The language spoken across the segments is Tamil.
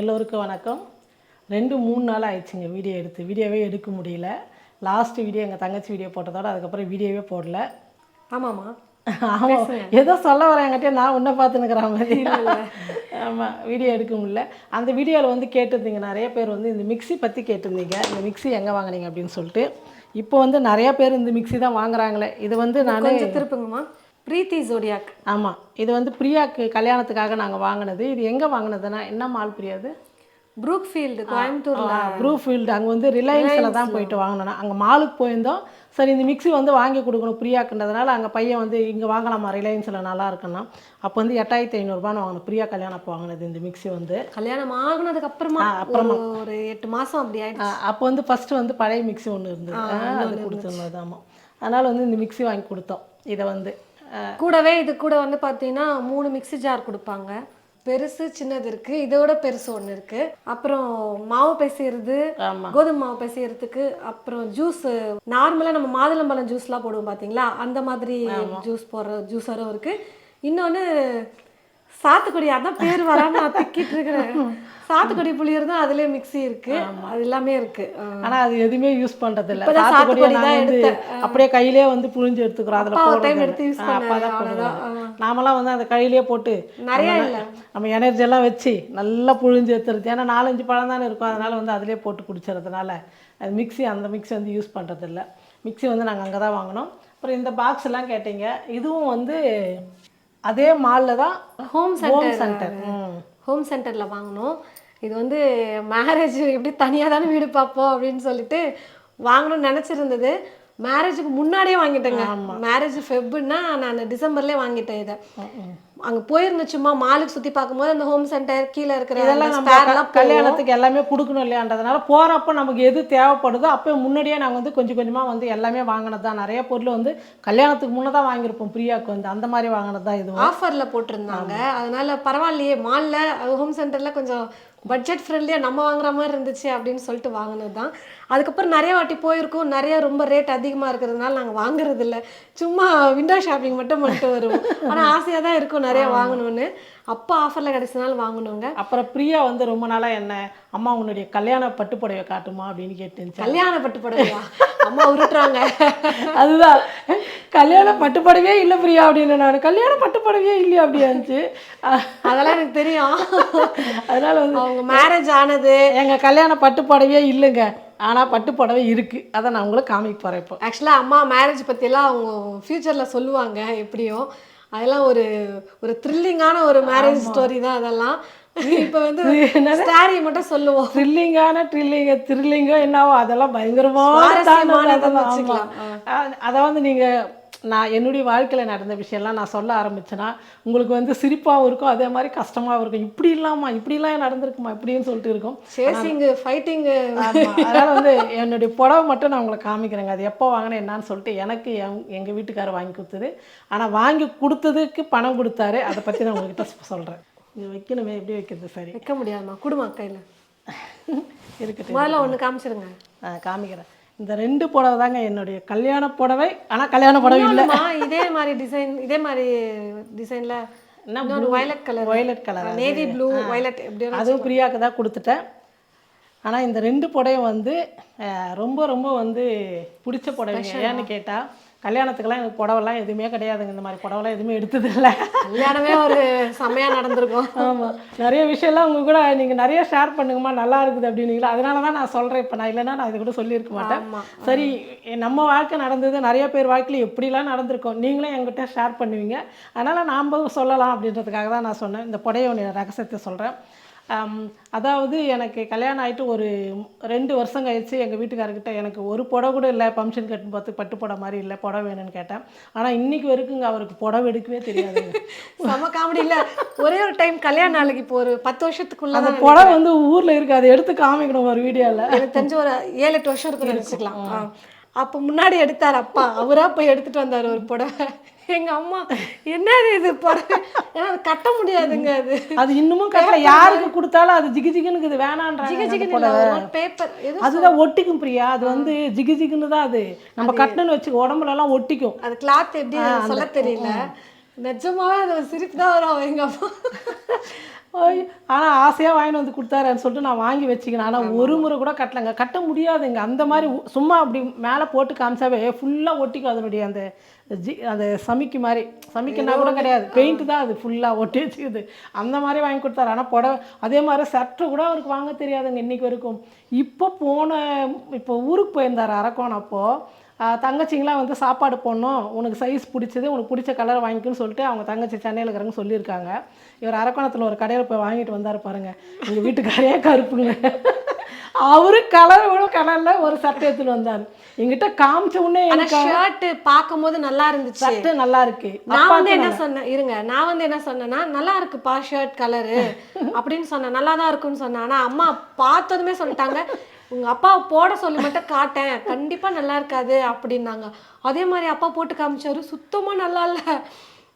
எல்லோருக்கும் வணக்கம். ரெண்டு மூணு நாள் ஆயிடுச்சுங்க வீடியோ எடுத்து. வீடியோவே எடுக்க முடியல. லாஸ்ட் வீடியோ எங்கள் தங்கச்சி வீடியோ போட்டதோட அதுக்கப்புறம் வீடியோவே போடல. ஆமாம்மா. ஆமாம் ஏதோ சொல்ல வரேங்கிட்டே நான் உன்னை பார்த்துன்னுக்கிற மாதிரி. ஆமாம் வீடியோ எடுக்க முடியல. அந்த வீடியோவில் வந்து கேட்டிருந்தீங்க நிறைய பேர் வந்து இந்த மிக்ஸி பற்றி கேட்டிருந்தீங்க. இந்த மிக்ஸி எங்கே வாங்குனீங்க அப்படின்னு சொல்லிட்டு. இப்போ வந்து நிறைய பேர் இந்த மிக்ஸி தான் வாங்குறாங்களே. இது வந்து நான் திருப்புங்கம்மா. ப்ரீத்தி ஜோடியாக். ஆமாம் இது வந்து பிரியாக்கு கல்யாணத்துக்காக நாங்கள் வாங்கினது. இது எங்கே வாங்கினதுன்னா என்ன மால் பிரியா அது ப்ரூக்ஃபீல்டு கோயம்புத்தூர்ல. ப்ரூ ஃபீல்டு அங்கே வந்து ரிலையன்ஸில் தான் போயிட்டு வாங்கினோம். அங்கே மாலுக்கு போயிருந்தோம். சரி இந்த மிக்ஸி வந்து வாங்கி கொடுக்கணும் பிரியாக்குன்றதுனால அங்கே பையன் வந்து இங்கே வாங்கலாமா ரிலையன்ஸில் நல்லா இருக்குன்னா அப்போ வந்து எட்டாயிரத்தி ஐநூறுரூபான்னு வாங்கணும் பிரியா கல்யாணம் அப்போ வாங்கினது இந்த மிக்ஸி வந்து. கல்யாணம் ஆகுனதுக்கு அப்புறமா ஒரு ஒரு எட்டு மாசம் அப்படி ஆயிடுச்சு. அப்போ வந்து ஃபஸ்ட்டு வந்து பழைய மிக்ஸி ஒன்று இருந்தது. அது கொடுத்துருந்தது ஆமாம் அதனால் வந்து இந்த மிக்ஸி வாங்கி கொடுத்தோம் இதை வந்து. கூடவே இது கூட வந்து பார்த்தீங்கன்னா மூணு மிக்ஸி ஜார் கொடுப்பாங்க. பெருசு சின்னது இருக்கு. இதோட பெருசு ஒன்று இருக்கு. அப்புறம் மாவு பிசைறது கோதுமை மாவு பிசையறதுக்கு அப்புறம் ஜூஸ் நார்மலாக நம்ம மாதுளம்பழம் ஜூஸ்லாம் போடுவோம் பார்த்தீங்களா அந்த மாதிரி ஜூஸ் போடுற ஜூஸரும் இருக்கு. இன்னொன்று சாத்துக்குடி அதான் பேர் வராம நான் திக்கிட்டு இருக்கிறேன். சாத்துக்குடி புளியர் தான் அதுலேயே மிக்ஸி இருக்கு. அது எல்லாமே இருக்கு. ஆ. ஆனால் அது எதுவுமே யூஸ் பண்ணுறது இல்லை சாத்துக்குடி வந்து அப்படியே கையிலே வந்து புழிஞ்சு எடுத்துக்கிறோம். அதில் போடுறது எடுத்து use ஆ, அப்பா தான் பண்ணாரு, போடுவாங்க அவ்வளவுதான். நாமெல்லாம் வந்து அந்த கையிலே போட்டு நிறைய நம்ம- இல்ல. நம்ம எனர்ஜி எல்லாம் வச்சு நல்லா புழிஞ்சு எடுத்துருது ஏன்னா நாலஞ்சு பழம் தானே இருக்கும். அதனால வந்து அதிலே போட்டு குடிச்சறதுனால அது மிக்ஸி அந்த மிக்ஸி வந்து யூஸ் பண்ணுறதில்ல மிக்ஸி வந்து நாங்கள் அங்கே தான் வாங்கினோம். அப்புறம் இந்த பாக்ஸ் எல்லாம் கேட்டீங்க. இதுவும் வந்து அதே மாலில் தான் ஹோம் சென்டர் சென்டர் ஹோம் சென்டரில் வாங்கினோம் இது வந்து மேரேஜ் எப்படி தனியாக தானே வீடு பார்ப்போம் அப்படின்னு சொல்லிட்டு வாங்கணும்னு நினச்சிருந்தது. மேரேஜுக்கு முன்னாடியே வாங்கிட்டேங்க. மேரேஜ் ஃபெப்புன்னா நான் டிசம்பர்லேயே வாங்கிட்டேன் இதை. அங்கே போயிருந்தேன் சும்மா மாலுக்கு சுற்றி பார்க்கும்போது அந்த ஹோம் சென்டர் கீழே இருக்கிற இதெல்லாம் நம்ம கல்யாணத்துக்கு எல்லாமே கொடுக்கணும் இல்லையான்றதுனால போகிறப்ப நமக்கு எது தேவைப்படுதோ அப்போ முன்னாடியே நாங்கள் வந்து கொஞ்சம் கொஞ்சமாக வந்து எல்லாமே வாங்கினது தான். நிறைய பொருள் வந்து கல்யாணத்துக்கு முன்னே தான் வாங்கியிருப்போம் பிரியாவுக்கு வந்து. அந்த மாதிரி வாங்கினது தான் இதுவும் ஆஃபரில் போட்டிருந்தாங்க. அதனால பரவாயில்லையே மாலில் ஹோம் சென்டரில் கொஞ்சம் பட்ஜெட் ஃப்ரெண்ட்லியாக நம்ம வாங்குற மாதிரி இருந்துச்சு அப்படின்னு சொல்லிட்டு வாங்கினது தான் அதுக்கப்புறம் நிறைய வாட்டி போயிருக்கோம். நிறைய ரொம்ப ரேட் அதிகமாக இருக்கிறதுனால நாங்கள் வாங்குறது இல்ல சும்மா விண்டோ ஷாப்பிங் மட்டும் பண்ணிட்டு வருவோம். ஆனால் ஆசையாக தான் இருக்கும் நிறைய வாங்கணும்னு. அப்போ ஆஃபரில் கிடைச்சனால வாங்கினோங்க அப்புறம் பிரியா வந்து ரொம்ப நாளாக என்ன அம்மா உன்னுடைய கல்யாண பட்டுப்புடவை காட்டுமா? அப்படின்னு கேட்டுருந்துச்சு கல்யாண பட்டு புடவையா அம்மா உருட்டுறாங்க. அதுதான். கல்யாண பட்டுப்புடவே இல்லை பிரியா அப்படின்னு நான் கல்யாண பட்டுப்புடவே இல்லையா? அப்படி இருந்துச்சு. அதெல்லாம் எனக்கு தெரியும். அதனால வந்து அவங்க மேரேஜ் ஆனது. எங்கள் கல்யாண பட்டுப்புடவே இல்லைங்க. ஆனால் பட்டுப்புடவை இருக்குது அதை நான் உங்களுக்கு காமிக்க போகிறேன் இப்போ. ஆக்சுவலாக அம்மா மேரேஜ் பற்றியெல்லாம் அவங்க ஃப்யூச்சரில் சொல்லுவாங்க எப்படியும். அதெல்லாம் ஒரு ஒரு த்ரில்லிங்கான ஒரு மேரேஜ் ஸ்டோரி தான் அதெல்லாம். இப்போ வந்து ஸ்டாரி மட்டும் சொல்லுவோம். த்ரில்லிங்கான ட்ரில்லிங்க த்ரில்லிங்கோ என்னவோ அதெல்லாம் பயங்கரமான வச்சுக்கலாம். அதை வந்து நீங்கள் நான் என்னுடைய வாழ்க்கையில் நடந்த விஷயம்லாம் நான் சொல்ல ஆரம்பிச்சேன்னா உங்களுக்கு வந்து சிரிப்பாகவும் இருக்கும் அதே மாதிரி கஷ்டமாகவும் இருக்கும். இப்படி இல்லாமா இப்படிலாம் நடந்திருக்குமா இப்படின்னு சொல்லிட்டு இருக்கும். Chasing fighting. அதனால வந்து என்னுடைய புடவை மட்டும் நான் உங்களுக்கு காமிக்கிறேங்க. அது எப்போ வாங்கினேன் என்னன்னு சொல்லிட்டு எனக்கு எங் எங்கள் வீட்டுக்காரர் வாங்கி கொடுத்தது. ஆனால் வாங்கி கொடுத்ததுக்கு பணம் கொடுத்தாரு. அதை பற்றி நான் உங்ககிட்ட சொல்கிறேன் இது வைக்கணுமே எப்படி வைக்கிறது? சரி. வைக்க முடியாதுமா குடுமா கையில். இருக்கட்டும் முதல்ல ஒன்று காமிச்சிருங்க. நான் காமிக்கிறேன். இந்த ரெண்டு புடவை தாங்க என்னுடைய கல்யாண புடவை. ஆனால் கல்யாண புடவை இல்லை. இதே மாதிரி டிசைன் இதே மாதிரி டிசைனில் இன்னொன்று violet colour violet colour navy blue violet எப்படி அதுவும் பிரியாவுக்கு தான் கொடுத்துட்டேன். ஆனால் இந்த ரெண்டு புடவையும் வந்து ரொம்ப ரொம்ப வந்து பிடிச்ச புடவைங்க. ஏன்னு கேட்டால் கல்யாணத்துக்கெல்லாம் எனக்கு புடவைலாம் எதுவுமே கிடையாதுங்க. இந்த மாதிரி புடவைலாம் எதுவுமே எடுத்தது இல்லை கல்யாணமே ஒரு செம்மையாக நடந்திருக்கும். ஆமாம் நிறைய விஷயம்லாம் உங்க கூட நீங்கள் நிறைய ஷேர் பண்ணுங்கம்மா நல்லா இருக்குது அப்படின்னீங்களா? அதனால தான் நான் சொல்கிறேன் இப்போ நான் இல்லைன்னா நான் இது கூட சொல்லியிருக்க மாட்டேன். சரி நம்ம வாழ்க்கை நடந்தது நிறைய பேர் வாழ்க்கையில் எப்படிலாம் நடந்திருக்கோம்? நீங்களும் என்கிட்ட ஷேர் பண்ணுவீங்க. அதனால் நாம் சொல்லலாம் அப்படின்றதுக்காக தான் நான் சொன்னேன். இந்த புடையோட ரகசியத்தை சொல்கிறேன் அதாவது எனக்கு கல்யாணம் ஆகிட்டு ஒரு ரெண்டு வருஷம் கழிச்சு எங்கள் வீட்டுக்காரர்கிட்ட எனக்கு ஒரு புடவை கூட இல்லை ஃபங்க்ஷன் கட்டு பார்த்து பட்டு புடவை மாதிரி இல்லை புடவை வேணும்னு கேட்டேன். ஆனால் இன்னைக்கு வரைக்குங்க அவருக்கு புடவை எடுக்கவே தெரியாதுங்க செம காமெடி இல்ல. ஒரே ஒரு டைம் கல்யாண நாளைக்கு இப்போ ஒரு பத்து வருஷத்துக்குள்ள அந்த புடவை வந்து ஊர்ல இருக்கு அதை எடுத்து காமிக்கணும் ஒரு வீடியோல எனக்கு தெரிஞ்ச ஒரு ஏழு எட்டு வருஷம் இருக்குன்னு நினச்சிக்கலாம். அப்போ முன்னாடி எடுத்தார் அப்பா. அவரா போய் எடுத்துட்டு வந்தார் ஒரு புடவை. எங்க அம்மா என்னது இது புடவை? ஏன்னா அது கட்ட முடியாதுங்க அது. அது இன்னமும் கட்டல. யாருக்கு கொடுத்தாலும் அது ஜிகு ஜிகுன்னு இது வேணான்றாங்க ஜிகு ஜிகுன்னு பேப்பர் அதுதான் ஒட்டிக்கும் பிரியா. அது வந்து ஜிகு ஜிகுன்னு தான் அது. நம்ம கட்டணும்னு வச்சு உடம்புல எல்லாம் ஒட்டிக்கும். அது கிளாத் எப்படி சொல்ல தெரியல. நிஜமாவே அது சிரிப்பு தான் வரும் எங்க அம்மா. ஆனால் ஆசையாக வாங்கிட்டு வந்து கொடுத்தாருன்னு சொல்லிட்டு நான் வாங்கி வச்சுக்கினேன். ஆனால் ஒரு முறை கூட கட்டலைங்க. கட்ட முடியாதுங்க. அந்த மாதிரி சும்மா அப்படி மேலே போட்டு காமிச்சாவே ஃபுல்லாக ஒட்டிக்கும் அதனுடைய அந்த ஜி அந்த சமிக்கு மாதிரி. சமிக்குன்னா கூட கிடையாது. பெயிண்ட் தான் அது ஃபுல்லாக ஒட்டி வச்சுக்குது. அந்த மாதிரி வாங்கி கொடுத்தாரு. ஆனால் புடவை அதே மாதிரி சட்டை கூட அவருக்கு வாங்க தெரியாதுங்க இன்னைக்கு வரைக்கும். இப்போ போன இப்போ ஊருக்கு போயிருந்தார் அரக்கோணம் அப்போது தங்கச்சிங்களாம் வந்து சாப்பாடு போடணும். உனக்கு சைஸ் பிடிச்சது உனக்கு பிடிச்ச கலர் வாங்கிக்கணும்னு சொல்லிட்டு அவங்க தங்கச்சி சென்னையில் இருக்கிறவங்க சொல்லியிருக்காங்க. இவர் அரக்கோணத்தில் ஒரு கடையில் போய் வாங்கிட்டு வந்தார் பாருங்க. எங்கள் வீட்டுக்காரே கருப்புங்க. அவரு கலர் விட கலரில் ஒரு சட்டை எடுத்துட்டு வந்தார். எங்கிட்ட காமிச்ச உடனே எனக்கு ஷர்ட் பார்க்கும்போது நல்லா இருந்துச்சு. சட்டை நல்லா இருக்கு. நான் வந்து என்ன சொன்னேன் இருங்க. நான் வந்து என்ன சொன்னேன்னா நல்லா இருக்குப்பா ஷர்ட் கலரு அப்படின்னு சொன்னேன். நல்லா தான் இருக்குன்னு சொன்னேன். ஆனா அம்மா பார்த்ததுமே சொல்லிட்டாங்க. உங்க அப்பாவை போட சொல்லி மட்டும் காட்டேன். கண்டிப்பா நல்லா இருக்காது அப்படின்னாங்க. அதே மாதிரி அப்பா போட்டு காமிச்சாரு. சுத்தமா நல்லா இல்ல.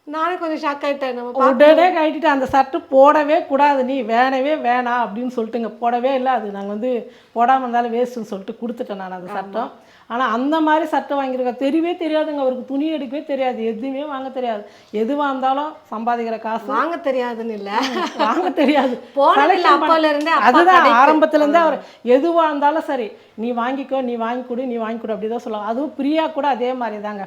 நானே கொஞ்சம் ஷாக் ஆயிட்டேன். நம்ம உடனே கட்டிட்டு அந்த சட்டை போடவே கூடாது. நீ வேணவே வேணாம் அப்படின்னு சொல்லிட்டுங்க. போடவே இல்லை. அது நாங்கள் வந்து போடாமல் இருந்தாலும் வேஸ்ட்டுன்னு சொல்லிட்டு கொடுத்துட்டேன் நான் அந்த சட்டம் ஆனால் அந்த மாதிரி சட்டை வாங்கியிருக்கேன். தெரியவே தெரியாதுங்க. அவருக்கு துணி எடுக்கவே தெரியாது. எதுவுமே வாங்க தெரியாது. எதுவாக இருந்தாலும் சம்பாதிக்கிற காசு. வாங்க தெரியாதுன்னு இல்ல. வாங்க தெரியாது. அப்பா அதுதான். கடைக்கு. ஆரம்பத்துல இருந்தே அவர் எதுவாக இருந்தாலும் சரி நீ வாங்கிக்கோ நீ வாங்கி கொடு நீ வாங்கி கொடு அப்படி தான் சொல்லுவாங்க. அதுவும் பிரியா கூட அதே மாதிரி தாங்க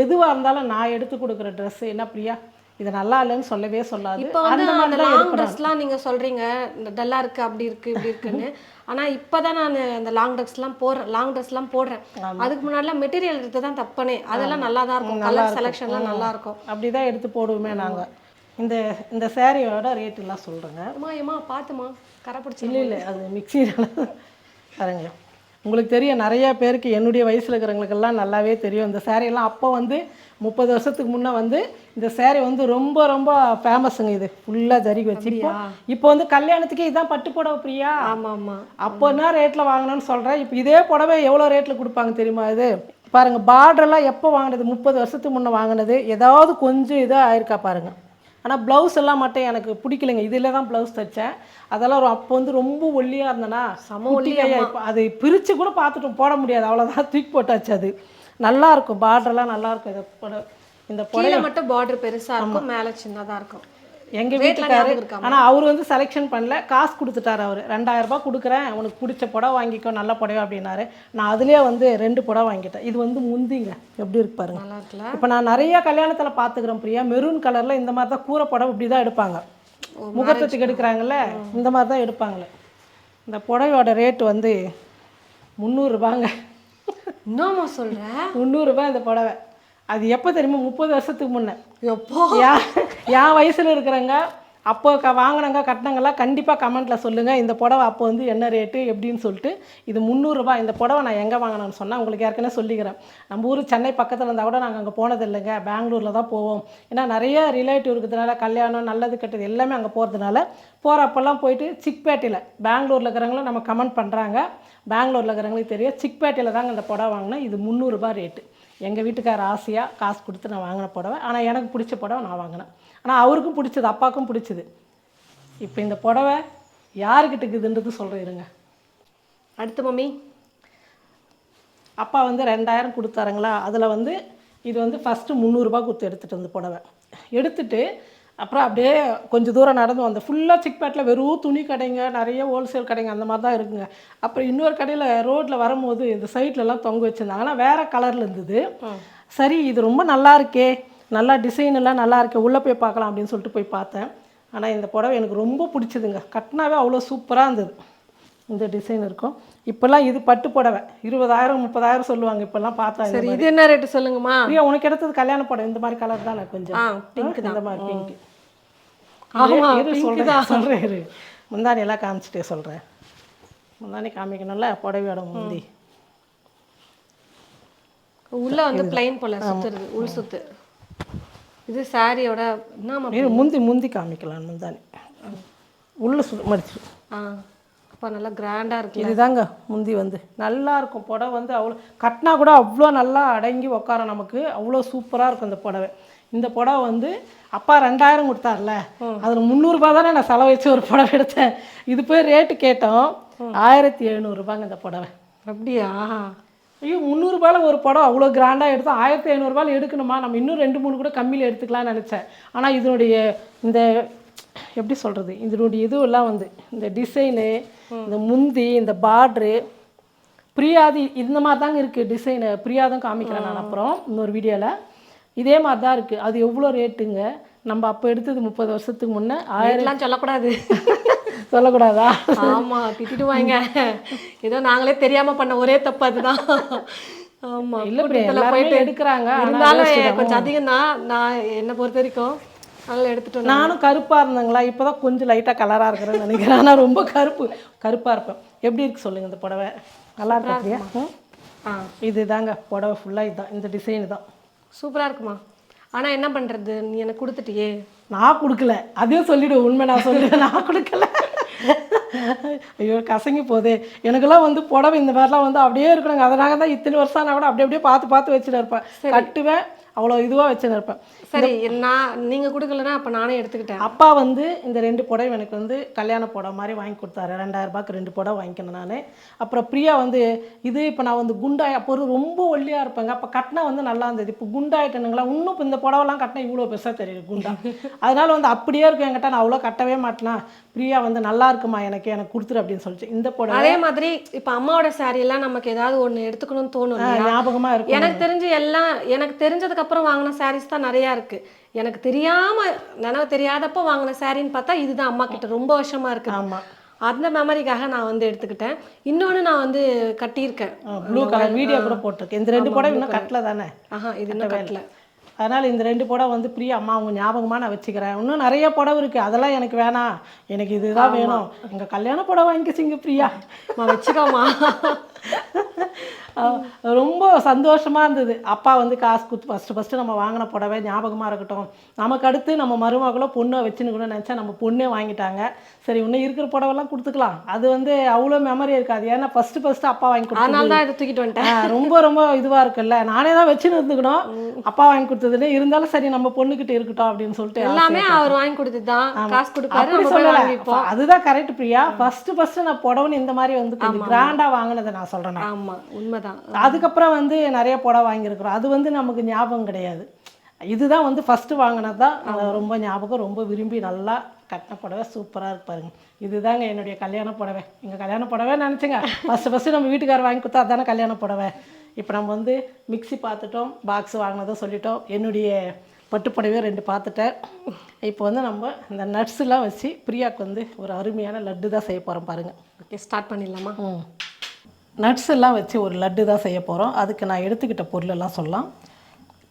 எதுவாக இருந்தாலும் நான் எடுத்து கொடுக்குற ட்ரெஸ் என்ன பிரியா? இது நல்லா இல்லைன்னு சொல்லவே சொல்லாது. இப்போ வந்து அந்த தான் லாங் ட்ரெஸ்லாம் நீங்க சொல்றீங்க இந்த டல்லா இருக்கு அப்படி இருக்கு இப்படி இருக்குன்னு. ஆனா இப்பதான் நான் அந்த லாங் ட்ரெஸ்லாம் போடுறேன் லாங் ட்ரெஸ்லாம் போடுறேன். அதுக்கு முன்னாடிலாம் மெட்டீரியல் எடுத்து தான் தப்பனே. அதெல்லாம் நல்லா தான் இருக்கும். கலர் செலெக்ஷன்லாம் நல்லா இருக்கும். அப்படி தான் எடுத்து போடுவோமே நாங்கள் இந்த இந்த சேரீயோட ரேட் எல்லாம் சொல்கிறேங்க அம்மா ஏமா பாத்துமா கரை பிடிச்சி இல்லை இல்லை அது மிக்சியில் பாருங்க. உங்களுக்கு தெரியும் நிறைய பேருக்கு என்னுடைய வயசில் இருக்கிறவங்களுக்கெல்லாம் நல்லாவே தெரியும். இந்த எல்லாம் அப்போ வந்து முப்பது வருஷத்துக்கு முன்னே வந்து இந்த saree வந்து ரொம்ப ரொம்ப ஃபேமஸுங்க இது. ஃபுல்லாக ஜரிகை வச்சு. இப்போ இப்போ வந்து கல்யாணத்துக்கே இதான் பட்டு புடவை பிரியா? ஆமா ஆமா. அப்போ என்ன ரேட்டில் வாங்கினேன்னு சொல்கிறேன் இப்போ இதே புடவை எவ்வளோ ரேட்டில் கொடுப்பாங்க தெரியுமா இது? பாருங்க பார்டர்லாம் எப்போ வாங்கினது? முப்பது வருஷத்துக்கு முன்னே வாங்கினது. ஏதாவது கொஞ்சம் இதாக ஆயிருக்கா பாருங்க. ஆனால் ப்ளவுஸ் எல்லாம் மட்டும் எனக்கு பிடிக்கலைங்க. இதில் தான் ப்ளவுஸ் தைச்சேன். அதெல்லாம் அப்போ வந்து ரொம்ப ஒல்லியாக இருந்தேனா செம கையா இப்போ அது பிரித்து கூட பார்த்துட்டோம். போட முடியாது. அவ்வளோதான் தூக்கி போட்டாச்சு அது. நல்லா இருக்கும். பார்டர்லாம் நல்லா இருக்கும். இந்த புடவை மட்டும் பார்டர் பெருசா இருக்கும். மேல சின்னதா இருக்கும். எங்கள் வீட்டுக்காரு? ஆனால் அவர் வந்து செலெக்ஷன் பண்ணல. காசு கொடுத்துட்டாரு அவர். ரெண்டாயிரம் ரூபாய் கொடுக்குறேன். உனக்கு பிடிச்ச புடவை வாங்கிக்கோ நல்ல புடவை அப்படின்னாரு. நான் அதுலேயே வந்து ரெண்டு புடவை வாங்கிட்டேன். இது வந்து முந்திங்க. எப்படி இருக்கு பாருங்க. இப்போ நான் நிறைய கல்யாணத்தில் பார்த்துக்கிறேன் பிரியா. மெரூன் கலரில் இந்த மாதிரி தான் கூரை புடவை இப்படி தான் எடுப்பாங்க முகூர்த்தத்துக்கு எடுக்கிறாங்கல்ல இந்த மாதிரி தான் எடுப்பாங்களே. இந்த புடவையோட ரேட் வந்து முந்நூறுரூபாங்க என்னம்மா சொல்ற? முந்நூறுரூபா இந்த புடவை. அது எப்போ தெரியுமா? முப்பது வருஷத்துக்கு முன்னே. என் வயசில் இருக்கிறவங்க அப்போ க வாங்கினங்க கட்டினங்கள்லாம் கண்டிப்பாக கமெண்ட்டில் சொல்லுங்கள் இந்த புடவை அப்போ வந்து என்ன ரேட்டு எப்படின்னு சொல்லிட்டு இது முந்நூறுரூபா இந்த புடவை நான் எங்கே வாங்கினேன்னு சொன்னால் உங்களுக்கு ஏற்கனவே சொல்லிக்கிறேன். நம்ம ஊர் சென்னை பக்கத்தில் இருந்தால் கூட நாங்கள் அங்கே போனது இல்லைங்க. பெங்களூரில் தான் போவோம். ஏன்னா நிறைய ரிலேட்டிவ் இருக்கிறதுனால கல்யாணம் நல்லது கெட்டது எல்லாமே அங்கே போகிறதுனால போகிறப்பெல்லாம் போயிட்டு சிக்பேட்டையில் பெங்களூரில் இருக்கிறவங்களும் நம்ம கமெண்ட் பண்ணுறாங்க பெங்களூரில் இருக்கிறவங்களுக்கு தெரியும் சிக்பேட்டையில் தாங்க இந்த புடவை வாங்கினேன். இது முந்நூறுரூபா ரேட்டு எங்கள் வீட்டுக்கார ஆசையாக காசு கொடுத்து நான் வாங்கின புடவை. ஆனால் எனக்கு பிடிச்ச புடவை நான் வாங்கினேன். ஆனால் அவருக்கும் பிடிச்சது அப்பாவுக்கும் பிடிச்சது. இப்போ இந்த புடவை யாருக்கிட்ட இருக்குதுன்றது சொல்கிறேன் இருங்க. அடுத்து மம்மி அப்பா வந்து ரெண்டாயிரம் கொடுத்தாருங்களா? அதில் வந்து இது வந்து ஃபஸ்ட்டு முந்நூறுரூபா கொடுத்து எடுத்துகிட்டு வந்து புடவை. எடுத்துகிட்டு அப்புறம் அப்படியே கொஞ்சம் தூரம் நடந்து வந்தேன். ஃபுல்லாக சிக்பேட்டில் வெறும் துணி கடைங்க நிறைய ஹோல்சேல் கடைங்க அந்த மாதிரி தான் இருக்குங்க. அப்புறம் இன்னொரு கடையில் ரோட்டில் வரும்போது இந்த சைட்லலாம் தொங்க வச்சுருந்தாங்க. ஆனால் வேறு கலரில் இருந்தது. சரி இது ரொம்ப நல்லா இருக்கே. நல்லா டிசைன் எல்லாம் நல்லா இருக்கே. உள்ளே போய் பார்க்கலாம் அப்படின்னு சொல்லிட்டு போய் பார்த்தேன். ஆனால் இந்த புடவை எனக்கு ரொம்ப பிடிச்சதுங்க. கட்டினாவே அவ்வளோ சூப்பராக இருந்தது. இந்த டிசைன் இருக்கும். இப்போல்லாம் இது பட்டு புடவை. இருபதாயிரம் முப்பதாயிரம் சொல்லுவாங்க. இப்போல்லாம் பார்த்தா சரி. இது என்ன ரேட்டு சொல்லுங்கம்மா? பிரியா உனக்கு எடுத்தது கல்யாண புடவை. இந்த மாதிரி கலர் தானே கொஞ்சம்? பிங்க் இந்த மாதிரி பிங்க் ஆமா, இரு pink சொல்கிறேன் சொல்கிறேன் முந்தானி எல்லாம் காமிச்சிட்டே சொல்கிறேன் முந்தானி காமிக்கணும்ல புடவையோட முந்தி. உள்ள வந்து பிளைன் போல சுத்துறது உள் சுத்து. இது சாரியோட என்ன முந்தி முந்தி காமிக்கலாம் முந்தானி உள்ள சு மடிச்சு. ஆ. அப்போ நல்லா கிராண்டா இருக்கு இதுதாங்க முந்தி வந்து. நல்லா இருக்கும் புடவை வந்து அவ்வளோ கட்டினா கூட அவ்வளோ நல்லா அடங்கி உட்கார நமக்கு அவ்வளோ சூப்பராக இருக்கும் இந்த புடவை. இந்த புடவை வந்து அப்பா ரெண்டாயிரம் கொடுத்தார்ல அதில் முந்நூறுரூபா தானே நான் செலவு வச்சு ஒரு புடவை எடுத்தேன். இது போய் ரேட்டு கேட்டோம். ஆயிரத்தி எழுநூறுபாங்க இந்த புடவை. அப்படியா? ஐயோ முந்நூறுபால ஒரு படம் அவ்வளோ கிராண்டாக எடுத்தோம். ஆயிரத்தி ஐநூறுபால எடுக்கணுமா? நம்ம இன்னும் ரெண்டு மூணு கூட கம்மியில் எடுத்துக்கலாம்னு நினச்சேன். ஆனால் இதனுடைய இந்த எப்படி சொல்கிறது இதனுடைய இதுவெல்லாம் வந்து இந்த டிசைனு இந்த முந்தி இந்த பார்ட்ரு பிரியாதி இந்த மாதிரி தாங்க இருக்குது டிசைனு பிரியாதான் காமிக்கிறேன் நான் அப்புறம் இன்னொரு வீடியோவில் இதே மாதிரி தான் இருக்குது அது எவ்வளோ ரேட்டுங்க நம்ம அப்போ எடுத்தது முப்பது வருஷத்துக்கு முன்னே ஆயிரம் எல்லாம் சொல்லக்கூடாது. சொல்லக்கூடாதா? ஆமா திட்டிடுவாங்க. ஏதோ நாங்களே தெரியாம பண்ண ஒரே தப்பு அதுதான். ஆமா இல்ல போயிட்டு எடுக்கறாங்க, இருந்தாலும். கொஞ்சம் அதிகம் தான் நான் என்னை பொறுத்த வரைக்கும் எடுத்துட்டு. நானும் கருப்பாக இருந்தேங்களா இப்போ தான் கொஞ்சம் லைட்டாக கலராக இருக்கிறேன்னு நினைக்கிறேன். ஆனால் ரொம்ப கருப்பு கருப்பாக இருப்பேன். எப்படி இருக்கு சொல்லுங்கள் இந்த புடவை? நல்லா இருக்கா பிரியா? ம்? ஆ இது தாங்க புடவை ஃபுல்லாக இதுதான் இந்த டிசைன் தான். சூப்பரா இருக்குமா? ஆனா என்ன பண்றது? நீ எனக்கு கொடுத்துட்டியே. நான் கொடுக்கல. அதையும் சொல்லிவிடு உண்மை நான் சொல்லுவேன் நான் கொடுக்கல. ஐயோ கசங்கி போதே. எனக்கெல்லாம் வந்து புடவை இந்த மாதிரிலாம் வந்து அப்படியே இருக்கணுங்க. அதனால தான் இத்தனை வருஷம் நான் கூட அப்படியே அப்படியே பார்த்து பார்த்து வச்சுட்டு இருப்பேன். கட்டுவேன். அவ்வளோ இதுவாக வச்சுன்னு இருப்பேன் சரி நான் நீங்க கொடுக்கலன்னா அப்ப நானே எடுத்துக்கிட்டேன். அப்பா வந்து இந்த ரெண்டு புடவை எனக்கு வந்து கல்யாண புடவை மாதிரி வாங்கி கொடுத்தாரு. ரெண்டாயிரம் ரூபாய்க்கு ரெண்டு புடவை வாங்கிக்கணும் நான். அப்புறம் பிரியா வந்து இது இப்போ நான் வந்து குண்டாய் அப்போ ரொம்ப ஒல்லியாக இருப்பேங்க. அப்போ கட்டினா வந்து நல்லா இருந்தது. இப்போ குண்டாயிட்டேனுங்களா இன்னும் இப்போ இந்த புடவைலாம் கட்டினா இவ்வளோ பெருசாக தெரியுது குண்டா. அதனால வந்து அப்படியே இருக்கும் என்கிட்ட. நான் அவ்வளோ கட்டவே மாட்டேனா. பிரியா வந்து நல்லா இருக்குமா எனக்கு எனக்கு கொடுத்துரு அப்படின்னு சொல்லிட்டு இந்த புடவை. அதே மாதிரி இப்ப அம்மாவோட எல்லாம் நமக்கு ஏதாவது ஒண்ணு எடுத்துக்கணும்னு தோணும் ஆ, இல்லையா? ஞாபகமா இருக்கும். எனக்கு தெரிஞ்சு எல்லாம் எனக்கு தெரிஞ்சதுக்கு அப்புறம் வாங்கின sarees தான் நிறைய இருக்கு. எனக்கு தெரியாம நினைவு தெரியாதப்ப வாங்கின சாரின்னு பார்த்தா இதுதான் அம்மா கிட்ட ரொம்ப வருஷமா இருக்கு. ஆமா. அந்த மெமரிக்காக நான் வந்து எடுத்துக்கிட்டேன். இன்னொன்னு நான் வந்து கட்டியிருக்கேன். ப்ளூ கலர் வீடியோ கூட போட்டிருக்கேன். இந்த ரெண்டு புடவை இன்னும் கட்டல தானே? ஆஹா இது இன்னும் கட்டல. அதனால் இந்த ரெண்டு புடவை வந்து பிரியா அம்மா அவங்க ஞாபகமாக நான் வச்சுக்கிறேன். இன்னும் நிறைய புடவை இருக்குது அதெல்லாம் எனக்கு வேணாம். எனக்கு இதுதான் வேணும். எங்கள் கல்யாண புடவை வாங்கிக்கச்சிங்க பிரியா. அம்மா வச்சுக்கோமா ரொம்ப சந்தோஷமாக இருந்தது. அப்பா வந்து காசு கொடுத்து ஃபஸ்ட்டு ஃபஸ்ட்டு நம்ம வாங்கின புடவை ஞாபகமாக இருக்கட்டும். நமக்கு அடுத்து நம்ம மருமகளோ பொண்ணை வச்சுன்னு கூட நினச்சா நம்ம பொண்ணே வாங்கிட்டாங்க. சரி இன்னும் இருக்கிற புடவெல்லாம் கொடுத்துக்கலாம். அது வந்து அவ்வளோ மெமரி இருக்காது. ஏன்னா ஃபஸ்ட்டு ஃபஸ்ட்டு அப்பா வாங்கி அதனால தான் இதை தூக்கிட்டு வந்துட்டேன். ரொம்ப ரொம்ப இதுவாக இருக்குல்ல. நானே தான் வச்சுன்னு இருந்துக்கணும். அப்பா வாங்கி கொடுத்ததுன்னு இருந்தாலும் சரி நம்ம பொண்ணுக்கிட்ட இருக்கட்டும் அப்படின்னு சொல்லிட்டு எல்லாமே அவர் வாங்கி கொடுத்தது தான் காசு கொடுப்பாரு அதுதான் கரெக்ட் பிரியா? ஃபர்ஸ்ட் ஃபர்ஸ்ட் நான் புடவைன்னு இந்த மாதிரி வந்து கொஞ்சம் கிராண்டா வாங்கினதை நான் சொல்றேன். ஆமா உண்மைதான். அதுக்கப்புறம் வந்து நிறைய புடவை வாங்கியிருக்கிறோம். அது வந்து நமக்கு ஞாபகம் கிடையாது. இதுதான் வந்து ஃபஸ்ட்டு வாங்கினது தான் ரொம்ப ஞாபகம் ரொம்ப விரும்பி நல்லா கட்டின புடவை சூப்பராக இருக்கு பாருங்க. இதுதாங்க என்னுடைய கல்யாண புடவை. எங்கள் கல்யாண புடவை நினச்சிங்க. ஃபஸ்ட்டு ஃபஸ்ட்டு நம்ம வீட்டுக்காரர் வாங்கி கொடுத்தா அதானே கல்யாண புடவை. இப்போ நம்ம வந்து மிக்ஸி பார்த்துட்டோம் பாக்ஸ் வாங்கினதும் சொல்லிட்டோம். என்னுடைய பட்டு புடவையை ரெண்டு பார்த்துட்டேன். இப்போ வந்து நம்ம இந்த நட்ஸ்லாம் வச்சு பிரியாவுக்கு வந்து ஒரு அருமையான லட்டு தான் செய்ய போகிறோம் பாருங்கள் ஓகே ஸ்டார்ட் பண்ணிடலாமா? நட்ஸ் எல்லாம் வச்சு ஒரு லட்டு தான் செய்ய போகிறோம் அதுக்கு நான் எடுத்துக்கிட்ட பொருளெல்லாம் சொல்லலாம்.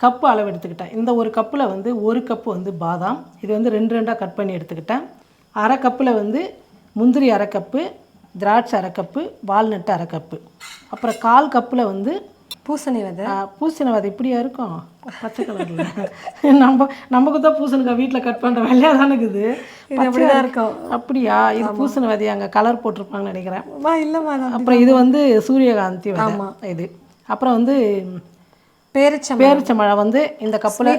கப்பு அளவு எடுத்துக்கிட்டேன். இந்த ஒரு கப்பில் வந்து ஒரு கப்பு வந்து பாதாம். இது வந்து ரெண்டு ரெண்டாக கட் பண்ணி எடுத்துக்கிட்டேன். அரை கப்பில் வந்து முந்திரி அரை கப்பு திராட்சை அரை கப்பு வால்நட்டு அரை கப்பு. அப்புறம் கால் கப்பில் வந்து பூசணி விதை. ஆ, பூசணி விதை இப்படியா இருக்கும்? பச்சை கலரில். நம்ம நமக்கு தான் பூசணிக்காய் வீட்டில் கட் பண்ணுற வெள்ளையாக தானே இருக்குது? இது அப்படிதான் இருக்கும். அப்படியா? இது பூசணி விதை அங்கே கலர் போட்டிருப்பாங்கன்னு நினைக்கிறேன். இல்லைம்மா அப்புறம் இது வந்து சூரியகாந்தி விதை இது. அப்புறம் வந்து பேரிச்சம் பேரிச்சம்பழம் வந்து இந்த கப்பில்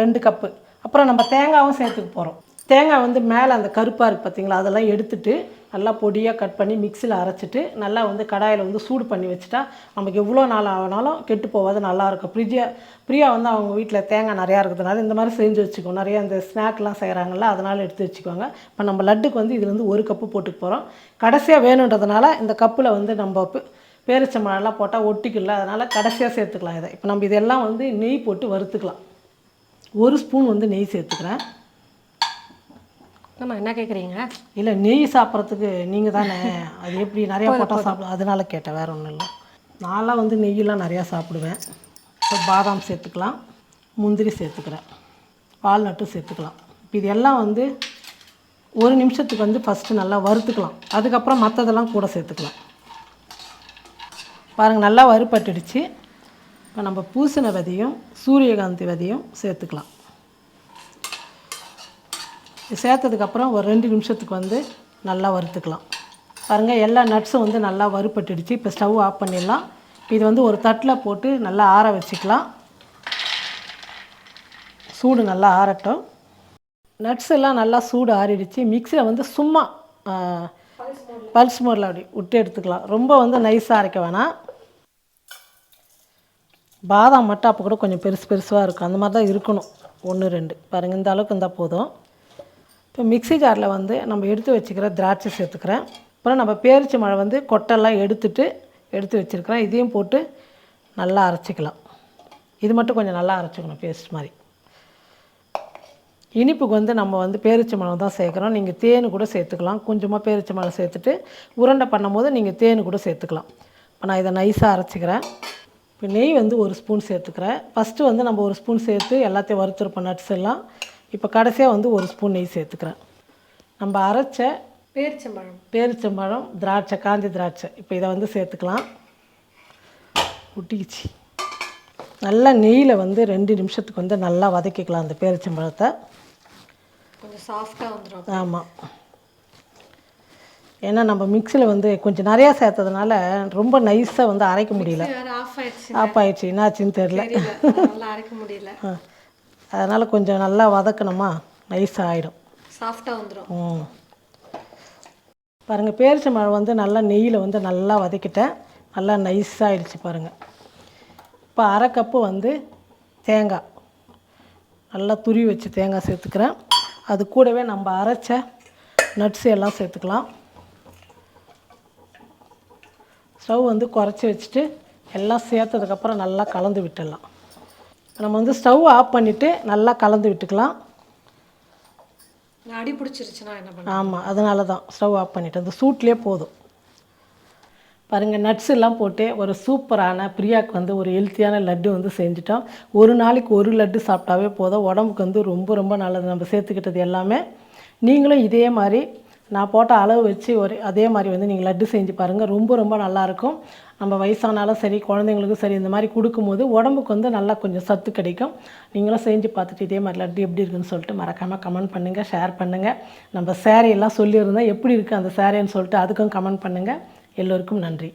ரெண்டு கப்பு. அப்புறம் நம்ம தேங்காவும் சேர்த்துக்க போகிறோம் தேங்காய் வந்து மேலே அந்த கருப்பாக இருக்குது பார்த்தீங்களா அதெல்லாம் எடுத்துட்டு நல்லா பொடியாக கட் பண்ணி மிக்சியில் அரைச்சிட்டு நல்லா வந்து கடாயில் வந்து சூடு பண்ணி வச்சுட்டா நமக்கு எவ்வளோ நாள் ஆனாலும் கெட்டு போகாது நல்லாயிருக்கும் பிரியா பிரியா வந்து அவங்க வீட்டில் தேங்காய் நிறையா இருக்கிறதுனால இந்த மாதிரி செஞ்சு வச்சுக்கோ நிறைய இந்த ஸ்நாக்லாம் செய்கிறாங்கல்ல அதனால் எடுத்து வச்சுக்கோங்க இப்போ நம்ம லட்டுக்கு வந்து இதுல இருந்து ஒரு கப்பு போட்டுக்க போகிறோம் கடைசியாக வேணுன்றதுனால இந்த கப்பில் வந்து நம்ம பேரிச்சம்பழம்லாம் போட்டால் ஒட்டிக்கல அதனால் கடைசியாக சேர்த்துக்கலாம் இதை. இப்போ நம்ம இதெல்லாம் வந்து நெய் போட்டு வறுத்துக்கலாம். ஒரு ஸ்பூன் வந்து நெய் சேர்த்துக்கிறேன். நம்ம என்ன கேட்குறீங்க இல்லை நெய் சாப்பிட்றதுக்கு நீங்கள் தானே? அது எப்படி நிறையா போட்டால் சாப்பிட அதனால கேட்டேன் வேறு ஒன்றும் இல்லை. நான்லாம் வந்து நெய்யெல்லாம் நிறையா சாப்பிடுவேன். இப்போ பாதாம் சேர்த்துக்கலாம். முந்திரி சேர்த்துக்கிறேன். வால்நட்டும் சேர்த்துக்கலாம். இப்போ இது எல்லாம் வந்து ஒரு நிமிஷத்துக்கு வந்து ஃபஸ்ட்டு நல்லா வறுத்துக்கலாம். அதுக்கப்புறம் மற்றதெல்லாம் கூட சேர்த்துக்கலாம். பாருங்கள் நல்லா வறுபட்டுடுச்சு. இப்போ நம்ம பூசண விதையும் சூரியகாந்தி விதையும் சேர்த்துக்கலாம். சேர்த்ததுக்கப்புறம் ஒரு ரெண்டு நிமிஷத்துக்கு வந்து நல்லா வறுத்துக்கலாம். பாருங்கள் எல்லா நட்ஸும் வந்து நல்லா வறுபட்டுடுச்சு. இப்போ ஸ்டவ் ஆஃப் பண்ணிடலாம். இது வந்து ஒரு தட்டில் போட்டு நல்லா ஆற வச்சுக்கலாம். சூடு நல்லா ஆறட்டும். நட்ஸ் எல்லாம் நல்லா சூடு ஆறிடுச்சு. மிக்சியில் வந்து சும்மா பல்ஸ் மோரில் அப்படி விட்டு எடுத்துக்கலாம். ரொம்ப வந்து நைஸாக அரைக்க வேணாம். பாதாம் மட்டும் அப்போ கூட கொஞ்சம் பெருசு பெருசாக இருக்கும். அந்த மாதிரி தான் இருக்கணும். ஒன்று ரெண்டு. பாருங்கள் இந்த அளவுக்கு இருந்தால் போதும். இப்போ மிக்ஸி ஜாரில் வந்து நம்ம எடுத்து வச்சுக்கிற திராட்சை சேர்த்துக்கிறேன். அப்புறம் நம்ம பேரிச்சை மழை வந்து கொட்டெல்லாம் எடுத்துட்டு எடுத்து வச்சுருக்கிறேன். இதையும் போட்டு நல்லா அரைச்சிக்கலாம். இது மட்டும் கொஞ்சம் நல்லா அரைச்சிக்கணும் பேஸ்ட் மாதிரி. இனிப்புக்கு வந்து நம்ம வந்து பேரிச்சம்பழம் தான் சேர்க்குறோம். நீங்கள் தேன் கூட சேர்த்துக்கலாம். கொஞ்சமாக பேரிச்சம்பழம் சேர்த்துட்டு உருண்டை பண்ணும்போது நீங்கள் தேன் கூட சேர்த்துக்கலாம். இப்போ நான் இதை நைஸாக அரைச்சிக்கிறேன். இப்போ நெய் வந்து ஒரு ஸ்பூன் சேர்த்துக்கிறேன். ஃபஸ்ட்டு வந்து நம்ம ஒரு ஸ்பூன் சேர்த்து எல்லாத்தையும் வறுத்துருப்போம் நட்ஸ் எல்லாம். இப்போ கடைசியாக வந்து ஒரு ஸ்பூன் நெய் சேர்த்துக்கிறேன். நம்ம அரைச்ச பேரிச்சம்பழம். பேரிச்சம்பழம் திராட்சை காஞ்சி திராட்சை இப்போ இதை வந்து சேர்த்துக்கலாம். ஒட்டிக்கிச்சு. நல்லா நெய்யில் வந்து ரெண்டு நிமிஷத்துக்கு வந்து நல்லா வதக்கிக்கலாம் அந்த பேரிச்சம்பழத்தை. கொஞ்சம் சாஃப்டாக வந்துடும் ஆமாம் ஏன்னா நம்ம மிக்சியில் வந்து கொஞ்சம் நிறையா சேர்த்ததுனால ரொம்ப நைஸாக வந்து அரைக்க முடியல. ஆஃப் ஆயிடுச்சு. என்னாச்சுன்னு தெரில தெரியல. அரைக்க முடியல. அதனால் கொஞ்சம் நல்லா வதக்கணுமா? நைஸாக ஆகிடும் சாஃப்டாக வந்துடும் ம். பாருங்கள் பேரிச்சம்பழம் வந்து நல்லா நெய்யில் வந்து நல்லா வதக்கிட்டேன். நல்லா நைஸாக ஆயிடுச்சு பாருங்கள் இப்போ அரை கப்பு வந்து தேங்காய். நல்லா துருவி வச்சு தேங்காய் சேர்த்துக்கிறேன். அது கூடவே நம்ம அரைச்ச நட்ஸ் எல்லாம் சேர்த்துக்கலாம். ஸ்டவ் வந்து குறைச்சி வச்சுட்டு எல்லாம் சேர்த்ததுக்கப்புறம் நல்லா கலந்து விட்டுடலாம். நம்ம வந்து ஸ்டவ் ஆஃப் பண்ணிவிட்டு நல்லா கலந்து விட்டுக்கலாம். அடி பிடிச்சிருச்சுன்னா என்ன பண்ண ஆமாம் அதனால தான் ஸ்டவ் ஆஃப் பண்ணிவிட்டு அந்த சூட்லேயே போதும். பாருங்கள் நட்ஸ் எல்லாம் போட்டு ஒரு சூப்பரான பிரியாக்கு வந்து ஒரு ஹெல்த்தியான லட்டு வந்து செஞ்சுட்டோம். ஒரு நாளைக்கு ஒரு லட்டு சாப்பிட்டாவே போதும். உடம்புக்கு வந்து ரொம்ப ரொம்ப நல்லது. நம்ம சேர்த்துக்கிட்டது எல்லாமே. நீங்களும் இதே மாதிரி நான் போட்ட அளவு வச்சு ஒரு அதே மாதிரி வந்து நீங்கள் லட்டு செஞ்சு பாருங்கள் ரொம்ப ரொம்ப நல்லாயிருக்கும். நம்ம வயசானாலும் சரி குழந்தைங்களுக்கும் சரி இந்த மாதிரி கொடுக்கும்போது உடம்புக்கு வந்து நல்லா கொஞ்சம் சத்து கிடைக்கும். நீங்களும் செஞ்சு பார்த்துட்டு இதே மாதிரி லட்டு எப்படி இருக்குன்னு சொல்லிட்டு மறக்காமல் கமெண்ட் பண்ணுங்கள் ஷேர் பண்ணுங்கள் நம்ம saree எல்லாம் சொல்லியிருந்தேன் எப்படி இருக்குது அந்த சாரின்னு சொல்லிட்டு அதுக்கும் கமெண்ட் பண்ணுங்கள் எல்லோருக்கும் நன்றி.